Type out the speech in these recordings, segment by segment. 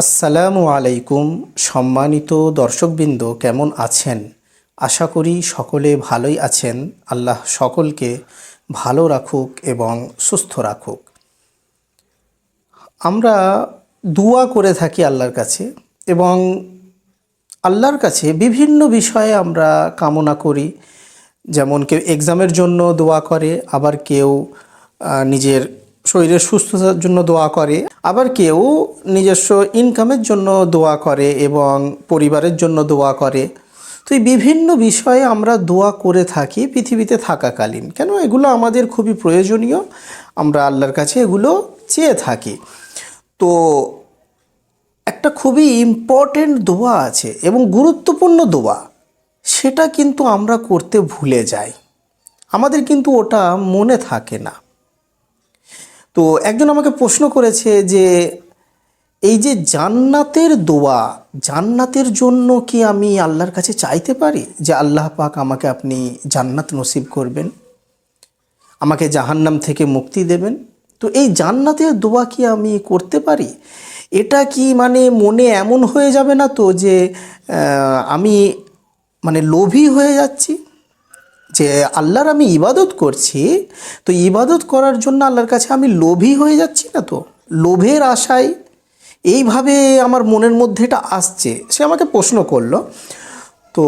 আসসালামু আলাইকুম, সম্মানিত দর্শকবৃন্দ কেমন আছেন? আশা করি সকলে ভালোই আছেন। আল্লাহ সকলকে ভালো রাখুক এবং সুস্থ রাখুক। আমরা দোয়া করে থাকি আল্লাহর কাছে এবং আল্লাহর কাছে বিভিন্ন বিষয়ে আমরা কামনা করি। যেমন কেউ এক্সামের জন্য দোয়া করে, আবার কেউ নিজের শরীরের সুস্থতার জন্য দোয়া করে, আবার কেউ নিজস্ব ইনকামের জন্য দোয়া করে এবং পরিবারের জন্য দোয়া করে। তো এই বিভিন্ন বিষয়ে আমরা দোয়া করে থাকি পৃথিবীতে থাকাকালীন। কেন? এগুলো আমাদের খুবই প্রয়োজনীয়। আমরা আল্লাহর কাছে এগুলো চেয়ে থাকি। তো একটা খুবই ইম্পর্টেন্ট দোয়া আছে এবং গুরুত্বপূর্ণ দোয়া। সেটা কিন্তু আমরা করতে ভুলে যাই। আমাদের কিন্তু ওটা মনে থাকে না। তো একজন আমাকে প্রশ্ন করেছে যে, এই যে জান্নাতের দোয়া, জান্নাতের জন্য কি আমি আল্লাহর কাছে চাইতে পারি যে আল্লাহ পাক আমাকে আপনি জান্নাত নসিব করবেন? আমাকে জাহান্নাম থেকে মুক্তি দেবেন? তো এই জান্নাতের দোয়া কি আমি করতে পারি? এটা কি মানে মনে এমন হয়ে যাবে না তো যে আমি মানে লোভী হয়ে যাচ্ছি? যে আল্লাহর আমি ইবাদত করছি, তো ইবাদত করার জন্য আল্লাহর কাছে আমি লোভী হয়ে যাচ্ছি না তো? লোভের আশায় এইভাবে আমার মনের মধ্যে এটা আসছে। সে আমাকে প্রশ্ন করল, তো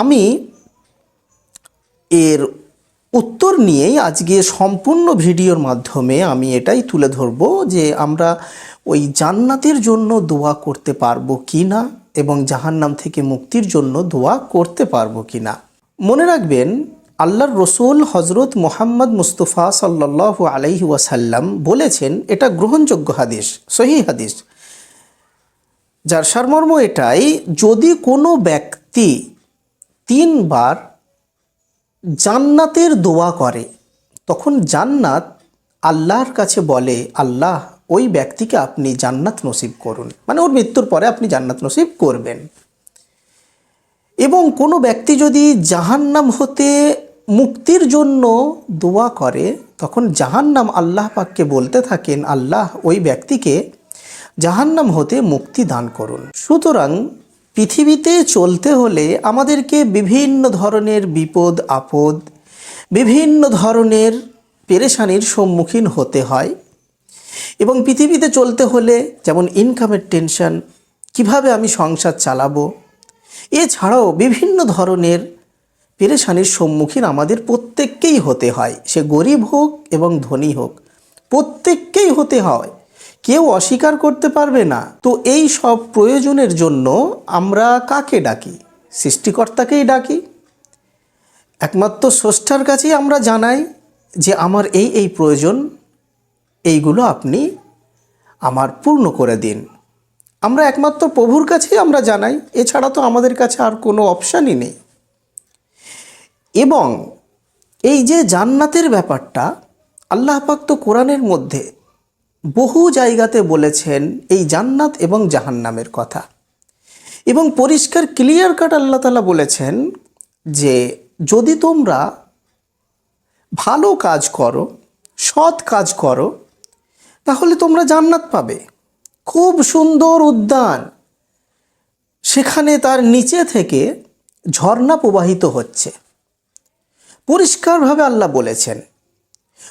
আমি এর উত্তর নিয়েই আজকে সম্পূর্ণ ভিডিওর মাধ্যমে আমি এটাই তুলে ধরব যে আমরা ওই জান্নাতের জন্য দোয়া করতে পারব কি না এবং জাহান্নাম থেকে মুক্তির জন্য দোয়া করতে পারব কি না মনে রাখবেন, আল্লাহর রসুল হজরত মোহাম্মদ মুস্তফা সাল্লাহ আলাইহি ওয়াসাল্লাম বলেছেন, এটা গ্রহণযোগ্য হাদিস সহি হাদিস। যার সারমর্ম এটাই, যদি কোনো ব্যক্তি তিনবার জান্নাতের দোয়া করে, তখন জান্নাত আল্লাহর কাছে বলে, আল্লাহ, ওই ব্যক্তিকে আপনি জান্নাত নসিব করুন। মানে ওর মৃত্যুর পরে আপনি জান্নাত নসিব করবেন। এবং কোনো ব্যক্তি যদি জাহান্নাম হতে মুক্তির জন্য দোয়া করে, তখন জাহান্নাম আল্লাহ পাককে বলতে থাকেন, আল্লাহ ওই ব্যক্তিকে জাহান্নাম হতে মুক্তি দান করুন। সুতরাং পৃথিবীতে চলতে হলে আমাদেরকে বিভিন্ন ধরনের বিপদ, আপদ, বিভিন্ন ধরনের পেরেশানির সম্মুখীন হতে হয়। এবং পৃথিবীতে চলতে হলে যেমন ইনকামের টেনশন কীভাবে আমি সংসার চালাবো এছাড়াও বিভিন্ন ধরনের পেরেশানির সম্মুখীন আমাদের প্রত্যেককেই হতে হয়। সে গরিব হোক এবং ধনী হোক, প্রত্যেককেই হতে হয়। কেউ অস্বীকার করতে পারবে না। তো এই সব প্রয়োজনের জন্য আমরা কাকে ডাকি? সৃষ্টিকর্তাকেই ডাকি। একমাত্র স্রষ্টার কাছেই আমরা জানাই যে আমার এই এই প্রয়োজন, এইগুলো আপনি আমার পূর্ণ করে দিন। আমরা একমাত্র প্রভুর কাছেই আমরা জানাই, এছাড়া তো আমাদের কাছে আর কোনো অপশানই নেই। এবং এই যে জান্নাতের ব্যাপারটা, আল্লাহ পাক তো কোরআনের মধ্যে বহু জায়গাতে বলেছেন এই জান্নাত এবং জাহান্নামের কথা। এবং পরিষ্কার, ক্লিয়ার কাট আল্লাহ তালা বলেছেন যে, যদি তোমরা ভালো কাজ করো, সৎ কাজ করো, তাহলে তোমরা জান্নাত পাবে। খুব সুন্দর উদ্যান। সেখানে তার নিচে থেকে ঝর্ণা প্রবাহিত হচ্ছে। পরিষ্কারভাবে আল্লাহ বলেছেন,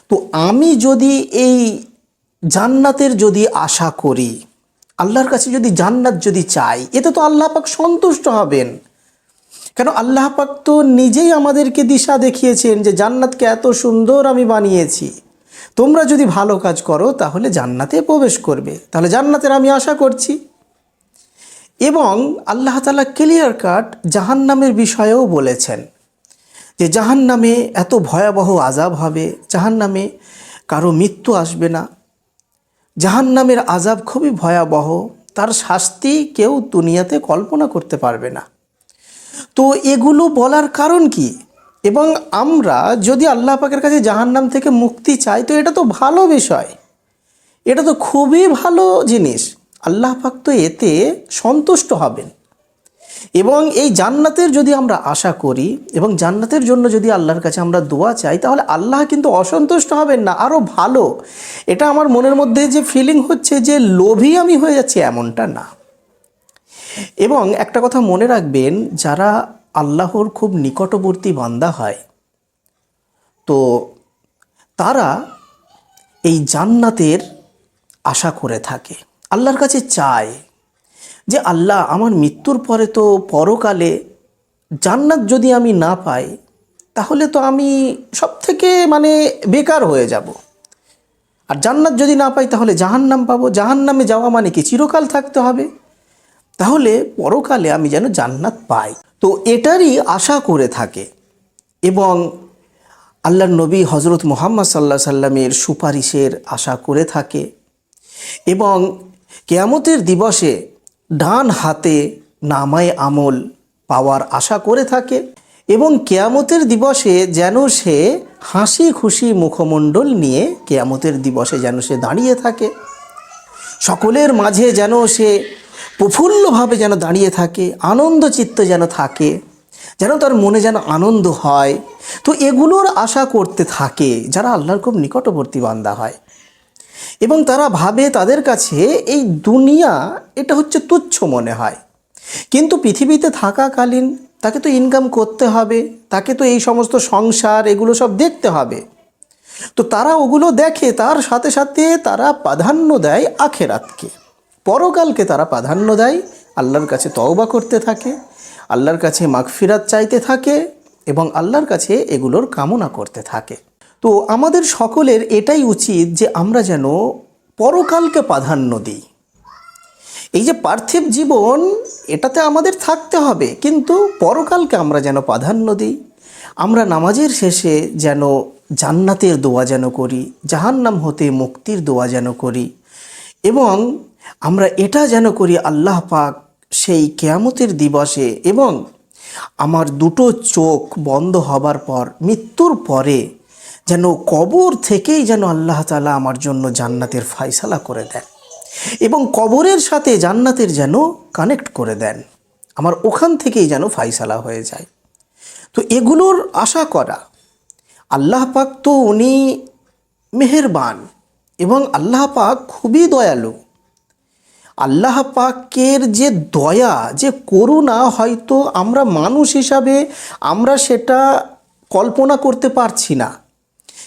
তো আমি যদি এই জান্নাতের যদি আশা করি, আল্লাহর কাছে যদি জান্নাত যদি চাই, এতে তো আল্লাহ পাক সন্তুষ্ট হবেন। কেন আল্লাহ পাক তো নিজেই আমাদেরকে দিশা দেখিয়েছেন যে জান্নাতকে এত সুন্দর আমি বানিয়েছি। তোমরা যদি ভালো কাজ করো, তাহলে জান্নাতে প্রবেশ করবে। তাহলে জান্নাতের আমি আশা করছি। এবং আল্লাহ তালা ক্লিয়ার কাট জাহান্নামের বিষয়েও বলেছেন যে জাহান্নামে এত ভয়াবহ আজাব হবে, জাহান্নামে কারও মৃত্যু আসবে না। জাহান্নামের আজাব খুবই ভয়াবহ, তার শাস্তি কেউ দুনিয়াতে কল্পনা করতে পারবে না। তো এগুলো বলার কারণ কি? এবং আমরা যদি আল্লাহ পাকের কাছে জাহান্নাম থেকে মুক্তি চাই, তো এটা তো ভালো বিষয়। এটা তো খুবই ভালো জিনিস। আল্লাহ পাক তো এতে সন্তুষ্ট হবেন। এবং এই জান্নাতের যদি আমরা আশা করি, এবং জান্নাতের জন্য যদি আল্লাহর কাছে আমরা দোয়া চাই, তাহলে আল্লাহ কিন্তু অসন্তুষ্ট হবেন না, আরও ভালো। এটা আমার মনের মধ্যে যে ফিলিং হচ্ছে যে লোভী আমি হয়ে যাচ্ছি, এমনটা না। এবং একটা কথা মনে রাখবেন, যারা আল্লাহর খুব নিকটবর্তী বান্দা হয়। তো তারা এই জান্নাতের আশা করে থাকে। আল্লাহর কাছে চায় যে, আল্লাহ, আমার মৃত্যুর পরে তো পরকালে জান্নাত যদি আমি না পাই, তাহলে তো আমি সব থেকে মানে বেকার হয়ে যাব। আর জান্নাত যদি না পাই, তাহলে জাহান্নাম পাবো। জাহান্নামে যাওয়া মানে কি? চিরকাল থাকতে হবে। তাহলে পরকালে আমি যেন জান্নাত পাই। তো এটারই আশা করে থাকে। এবং আল্লাহর নবী হজরত মোহাম্মদ সাল্লাহ সাল্লামের সুপারিশের আশা করে থাকে। এবং কেয়ামতের দিবসে ডান হাতে নামায় আমল পাওয়ার আশা করে থাকে এবং কেয়ামতের দিবসে যেন সে হাসি খুশি মুখমণ্ডল নিয়ে কেয়ামতের দিবসে যেন সে দাঁড়িয়ে থাকে। সকলের মাঝে যেন সে প্রফুল্লভাবে যেন দাঁড়িয়ে থাকে আনন্দ চিত্ত যেন থাকে, যেন তার মনে যেন আনন্দ হয়। তো এগুলোর আশা করতে থাকে, যারা আল্লাহর খুব নিকটবর্তী বান্দা হয়। এবং তারা ভাবে তাদের কাছে এই দুনিয়া, এটা হচ্ছে তুচ্ছ মনে হয়। কিন্তু পৃথিবীতে থাকাকালীন তাকে তো ইনকাম করতে হবে, তাকে তো এই সমস্ত সংসার, এগুলো সব দেখতে হবে। তো তারা ওগুলো দেখে, তার সাথে সাথে তারা প্রাধান্য দেয় আখেরাতকে। পরকালকে তারা প্রাধান্য দেয়, আল্লাহর কাছে তওবা করতে থাকে, আল্লাহর কাছে মাগফিরাত চাইতে থাকে এবং আল্লাহর কাছে এগুলোর কামনা করতে থাকে। তো আমাদের সকলের এটাই উচিত যে আমরা যেন পরকালকে প্রাধান্য দিই। এই যে পার্থিব জীবন, এটাতে আমাদের থাকতে হবে, কিন্তু পরকালকে আমরা যেন প্রাধান্য দিই। আমরা নামাজের শেষে যেন জান্নাতের দোয়া যেন করি, জাহান্নাম হতে মুক্তির দোয়া যেন করি এবং আমরা এটা যেন করি, আল্লাহ পাক সেই কেয়ামতের দিবসে এবং আমার দুটো চোখ বন্ধ হবার পর, মৃত্যুর পরে যেন কবর থেকেই যেন আল্লাহ তালা আমার জন্য জান্নাতের ফায়সালা করে দেন এবং কবরের সাথে জান্নাতের যেন কানেক্ট করে দেন। আমার ওখান থেকেই যেন ফায়সালা হয়ে যায়। তো এগুলোর আশা করা, আল্লাহ পাক তো উনি মেহেরবান এবং আল্লাহ পাক খুবই দয়ালু। আল্লাহ পাকের যে দয়া, যে করুণা হয়তো আমরা মানুষ হিসাবে আমরা সেটা কল্পনা করতে পারছি না।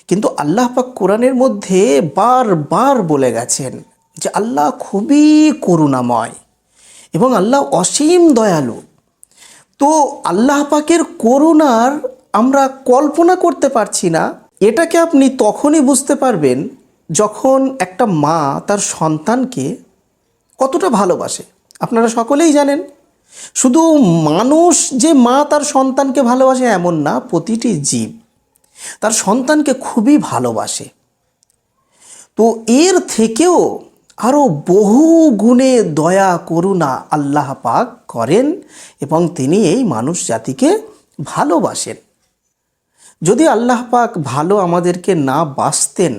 কিন্তু আল্লাহ পাক কোরআনের মধ্যে বারবার বলে গেছেন যে আল্লাহ খুবই করুণাময় এবং আল্লাহ অসীম দয়ালু। তো আল্লাহ পাকের করুণার আমরা কল্পনা করতে পারছি না। এটাকে আপনি তখনই বুঝতে পারবেন যখন একটা মা তার সন্তানকে কতটা ভালোবাসে? আপনারা সকলেই জানেন। শুধু মানুষ যে মা তার সন্তানকে ভালোবাসে এমন না, প্রতিটি জীব তার সন্তানকে খুবই ভালোবাসে। তো এর থেকেও আরও বহু গুণে দয়া, করুণা আল্লাহ পাক করেন এবং তিনি এই মানুষ জাতিকে ভালোবাসেন। যদি আল্লাহ পাক ভালো আমাদেরকে না বাসতেন,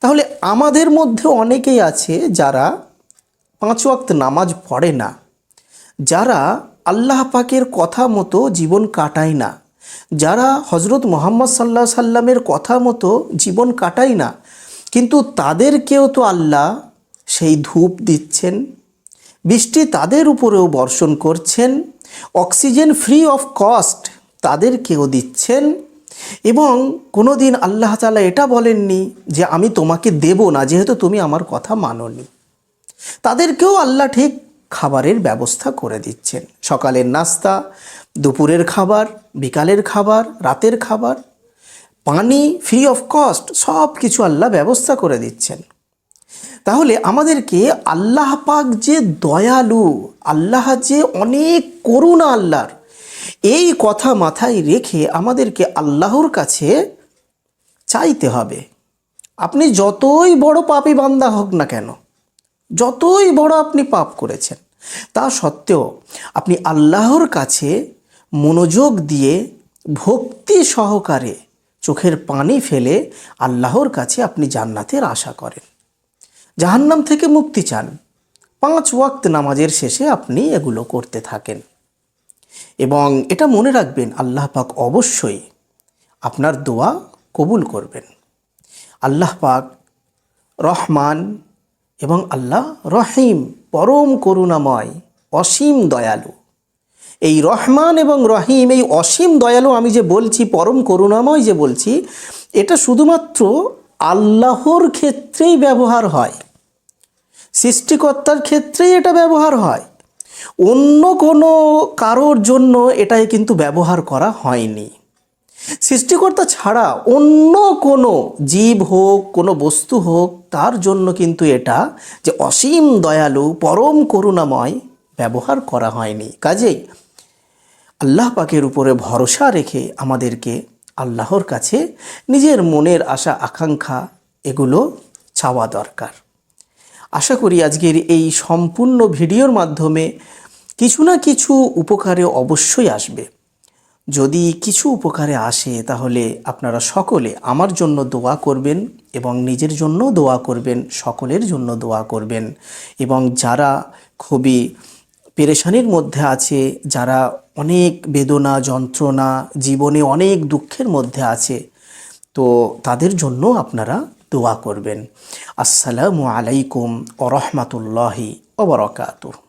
তাহলে আমাদের মধ্যে অনেকেই আছে যারা পাঁচ ওয়াক্ত নামাজ পড়ে না। যারা আল্লাহ পাকের কথা মতো জীবন কাটায় না। যারা হজরত মোহাম্মদ সাল্লাহ সাল্লামের কথা মতো জীবন কাটায় না। কিন্তু তাদেরকেও তো আল্লাহ সেই ধূপ দিচ্ছেন। বৃষ্টি তাদের উপরেও বর্ষণ করছেন। অক্সিজেন ফ্রি অফ কস্ট তাদেরকেও দিচ্ছেন। এবং কোনো দিন আল্লাহ তালা এটা বলেননি যে আমি তোমাকে দেব না, যেহেতু তুমি আমার কথা মাননি। তাদেরকেও আল্লাহ ঠিক খাবারের ব্যবস্থা করে দিচ্ছেন। সকালের নাস্তা, দুপুরের খাবার, বিকালের খাবার, রাতের খাবার, পানি ফ্রি অফ কস্ট সব কিছু আল্লাহ ব্যবস্থা করে দিচ্ছেন। তাহলে আমাদেরকে আল্লাহ পাক যে দয়ালু, আল্লাহ যে অনেক করুণা আল্লাহর, এই কথা মাথায় রেখে আমাদেরকে আল্লাহর কাছে চাইতে হবে। আপনি যতই বড় পাপী বান্দা হোক না কেন যতই বড় আপনি পাপ করেছেন, তা সত্ত্বেও আপনি আল্লাহর কাছে মনোযোগ দিয়ে ভক্তি সহকারে চোখের পানি ফেলে আল্লাহর কাছে আপনি জান্নাতের আশা করেন। জাহান্নাম থেকে মুক্তি চান। পাঁচ ওয়াক্ত নামাজের শেষে আপনি এগুলো করতে থাকেন। এবং এটা মনে রাখবেন, আল্লাহ পাক অবশ্যই আপনার দোয়া কবুল করবেন। আল্লাহ পাক রহমান এবং আল্লাহ রহিম, পরম করুণাময়, অসীম দয়ালু। এই রহমান এবং রহিম, এই অসীম দয়ালু আমি যে বলছি, পরম করুণাময় যে বলছি, এটা শুধুমাত্র আল্লাহর ক্ষেত্রেই ব্যবহার হয়। সৃষ্টিকর্তার ক্ষেত্রেই এটা ব্যবহার হয়। অন্য কোনো কারোর জন্য এটাই কিন্তু ব্যবহার করা হয়নি। সৃষ্টিকর্তা ছাড়া অন্য কোনো জীব হোক, কোনো বস্তু হোক, তার জন্য কিন্তু এটা যে অসীম দয়ালু, পরম করুণাময় ব্যবহার করা হয়নি। কাজেই আল্লাহ পাকের উপরে ভরসা রেখে আমাদেরকে আল্লাহর কাছে নিজের মনের আশা, আকাঙ্ক্ষা এগুলো চাওয়া দরকার। আশা করি আজকের এই সম্পূর্ণ ভিডিওর মাধ্যমে কিছু না কিছু উপকারে অবশ্যই আসবে। যদি কিছু উপকারে আসে, তাহলে আপনারা সকলে আমার জন্য দোয়া করবেন এবং নিজের জন্য দোয়া করবেন, সকলের জন্য দোয়া করবেন। এবং যারা খুবই পেরেশানির মধ্যে আছে, যারা অনেক বেদনা, যন্ত্রণা, জীবনে অনেক দুঃখের মধ্যে আছে, তো তাদের জন্য আপনারা দোয়া করবেন। আসসালামু আলাইকুম ও রহমতুল্লাহি ওবরকাতুহ